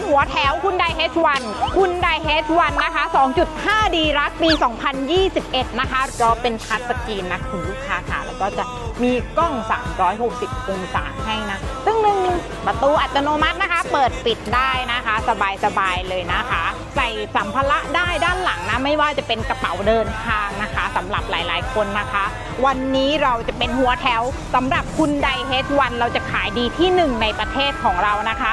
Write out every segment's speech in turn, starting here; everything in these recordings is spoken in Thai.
เป็นหัวแถวคุณได H1 คุณได H1 นะคะ 2.5ดีรักปี 2021 นะคะจอเป็นทัชสกรีนนะคุณลูกค้าค่ะ แล้วก็จะมีกล้อง 360 องศาให้นะ ซึ่งหนึ่งประตูอัตโนมัตินะคะ เปิดปิดได้นะคะ สบายๆเลยนะคะ ใส่สัมภาระได้ด้านหลังนะ ไม่ว่าจะเป็นกระเป๋าเดินทางนะคะสำหรับหลาย ๆ คนนะคะ วันนี้เราจะเป็นหัวแถวสำหรับคุณได H1 เราจะขายดีที่หนึ่งในประเทศของเรานะคะ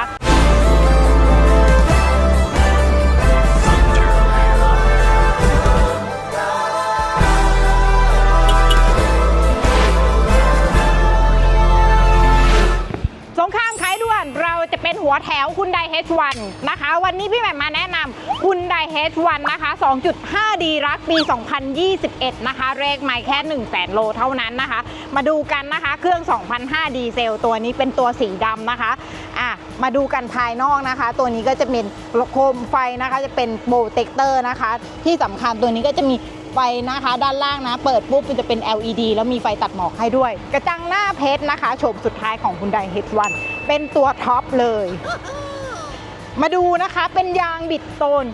หัวแถวคุณได H1 นะคะ วันนี้พี่แหม่มมาแนะนำคุณได H1 นะคะ 2.5ดีรักปี 2021 นะคะเลขไม่แค่ 1 0 0 0 0แโลเท่านั้นนะคะ มาดูกันนะคะเครื่อง2,500ดีเซลตัวนี้เป็นตัวสีดำนะคะอะมาดูกันภายนอกนะคะ ตัวนี้ก็จะเป็นโคมไฟนะคะจะเป็นโปรเทคเตอร์นะคะ ที่สำคัญตัวนี้ก็จะมี ไฟนะคะ ด้านล่างนะ เปิดปุ๊บมันจะเป็น LED แล้วมีไฟตัดหมอกให้ด้วย กระจังหน้าเพชรนะคะโฉมสุดท้ายของคุณได H1 เป็นตัวท็อปเลย มาดูนะคะเป็นยางบิดโตน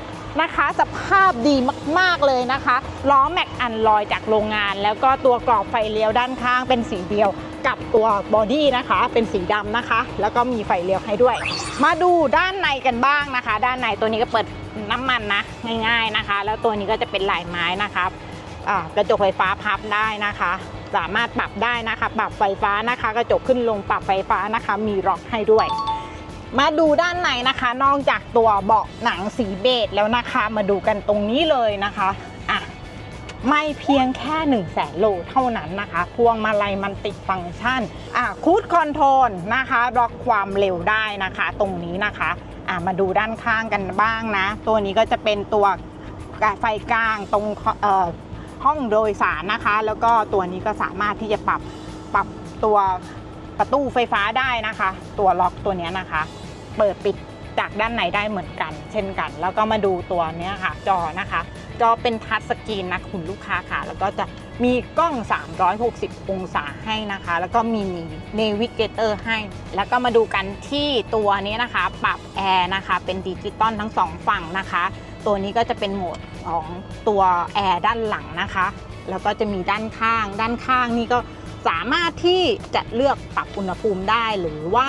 นะคะ สภาพดีมาก ๆ เลยนะคะ ล้อแม็กอันลอยจากโรงงาน แล้วก็ตัวกรอบไฟเลี้ยวด้านข้างเป็นสีเดียว กับตัวบอดี้นะคะ เป็นสีดำนะคะ แล้วก็มีไฟเลี้ยวให้ด้วย มาดูด้านในกันบ้างนะคะ ด้านในตัวนี้ก็เปิดน้ำมันนะ ง่ายๆนะคะ แล้วตัวนี้ก็จะเป็นลายไม้นะคะอ่ากระจกไฟฟ้าพับได้นะคะ สามารถปรับได้นะคะ ปรับไฟฟ้านะคะ กระจกขึ้นลงปรับไฟฟ้านะคะ มีล็อกให้ด้วย มาดูด้านในนะคะ นอกจากตัวเบาะหนังสีเบจแล้วนะคะ มาดูกันตรงนี้เลยนะคะ ไม่เพียงแค่1นึ่งแสนโลเท่านั้นนะคะ พวงมาลัยมันติดฟังก์ชันอะคูดคอนโทรลนะคะล็อกความเร็วได้นะคะ ตรงนี้นะคะอะมาดูด้านข้างกันบ้างนะ ตัวนี้ก็จะเป็นตัวไฟกลางตรงเอ่อห้องโดยสารนะคะ แล้วก็ตัวนี้ก็สามารถที่จะปรับปรับตัวประตูไฟฟ้าได้นะคะ ตัวล็อกตัวนี้นะคะ เปิดปิดจากด้านในได้เหมือนกัน เช่นกัน แล้วก็มาดูตัวนี้ค่ะ จอนะคะ จอเป็นทัชสกรีนนะคุณลูกค้าค่ะ แล้วก็จะมีกล้อง 360 องศาให้นะคะ แล้วก็มีเนวิเกเตอร์ให้ แล้วก็มาดูกันที่ตัวนี้นะคะ ปรับแอร์นะคะ เป็นดิจิตอลทั้งสองฝั่งนะคะ ตัวนี้ก็จะเป็นโหมดของตัวแอร์ด้านหลังนะคะ แล้วก็จะมีด้านข้าง ด้านข้างนี่ก็สามารถที่จะเลือกปรับอุณหภูมิได้หรือว่า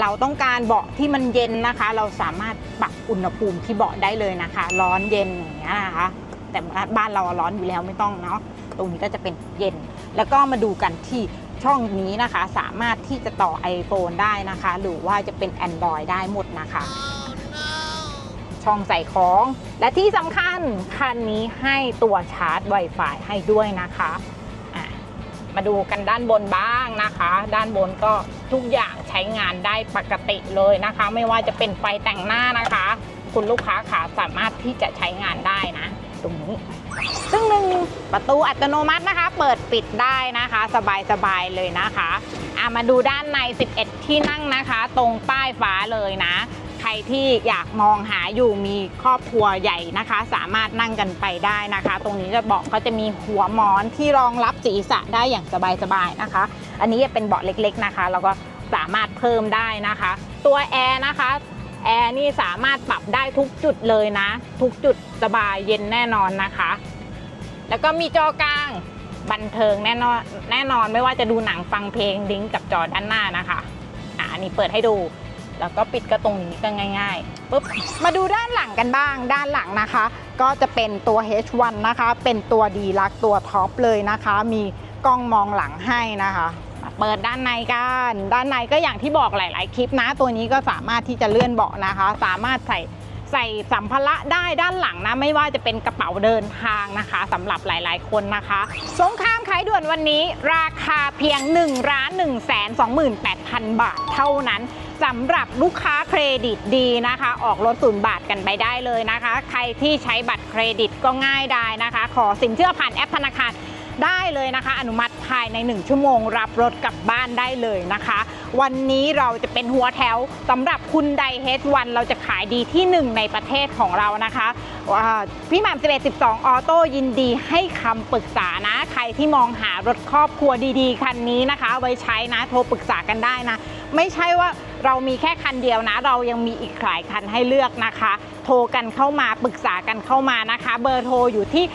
เราต้องการเบาะที่มันเย็นนะคะ เราสามารถปรับอุณหภูมิที่เบาะได้เลยนะคะ ร้อนเย็นอย่างเงี้ยนะคะ แต่บ้านเราร้อนอยู่แล้วไม่ต้องเนาะตรงนี้ก็จะเป็นเย็น แล้วก็มาดูกันที่ช่องนี้นะคะ สามารถที่จะต่อ iPhone ได้นะคะ หรือว่าจะเป็น Android ได้หมดนะคะ ช่องใส่ของ และที่สำคัญคันนี้ให้ตัวชาร์จ Wi-Fi ให้ด้วยนะคะอะมาดูกันด้านบนบ้างนะคะ ด้านบนก็ทุกอย่างใช้งานได้ปกติเลยนะคะ ไม่ว่าจะเป็นไฟแต่งหน้านะคะ คุณลูกค้าขาสามารถที่จะใช้งานได้นะ ตรงนี้ซึ่งหนึ่งประตูอัตโนมัตินะคะ เปิดปิดได้นะคะ สบายๆเลยนะคะอะมาดูด้านใน 11 ที่นั่งนะคะ ตรงป้ายฟ้าเลยนะ ใครที่อยากมองหาอยู่มีครอบครัวใหญ่นะคะ สามารถนั่งกันไปได้นะคะ ตรงนี้จะเบาะก็จะมีหัวหมอนที่รองรับศีรษะได้อย่างสบายๆนะคะ อันนี้จะเป็นเบาะเล็กๆนะคะ แล้วก็สามารถเพิ่มได้นะคะ ตัวแอร์นะคะ แอร์นี่สามารถปรับได้ทุกจุดเลยนะ ทุกจุดสบายเย็นแน่นอนนะคะ แล้วก็มีจอกลางบันเทิงแน่นอนแน่นอนไม่ว่าจะดูหนังฟังเพลงลิงก์กับจอด้านหน้านะคะอะอันนี้เปิดให้ดู แล้วก็ปิดก็ตรงนี้ก็ง่ายๆปุ๊บมาดูด้านหลังกันบ้าง ด้านหลังนะคะ ก็จะเป็นตัว H1 นะคะ เป็นตัวดีลักตัวท็อปเลยนะคะ มีกล้องมองหลังให้นะคะ เปิดด้านในกัน ด้านในก็อย่างที่บอกหลาย ๆ คลิปนะ ตัวนี้ก็สามารถที่จะเลื่อนเบาะนะคะ สามารถใส่ใส่สัมภาระได้ด้านหลังนะ ไม่ว่าจะเป็นกระเป๋าเดินทางนะคะสำหรับหลายๆ คนนะคะสงครามขายด่วนวันนี้ ราคาเพียง1ล้าน1 2 8 0 0 0 บาทเท่านั้นสำหรับลูกค้าเครดิตดีนะคะ ออกรถศูนย์บาทกันไปได้เลยนะคะ ใครที่ใช้บัตรเครดิตก็ง่ายได้นะคะ ขอสินเชื่อผ่านแอปธนาคาร ได้เลยนะคะ อนุมัติภายใน 1 ชั่วโมง รับรถกลับบ้านได้เลยนะคะ วันนี้เราจะเป็นหัวแถวสำหรับคุณไดเฮดวันเราจะขายดีที่ 1 ในประเทศของเรานะคะว่าพี่หม่ำ11 12 ออโต้ยินดีให้คำปรึกษานะ ใครที่มองหารถครอบครัวดีๆ คันนี้นะคะ ไว้ใช้นะ โทรปรึกษากันได้นะ ไม่ใช่ว่าเรามีแค่คันเดียวนะ เรายังมีอีกหลายคันให้เลือกนะคะ โทรกันเข้ามาปรึกษากันเข้ามานะคะ เบอร์โทรอยู่ที่ 8080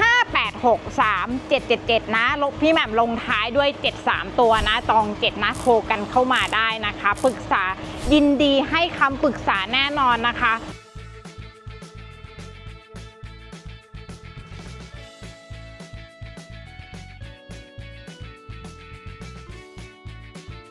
777 นะลบพี่แหม่มลงท้ายด้วย 73 ตัวนะ ตอง7นะโทรกันเข้ามาได้นะคะ ปรึกษายินดีให้คำปรึกษาแน่นอนนะคะ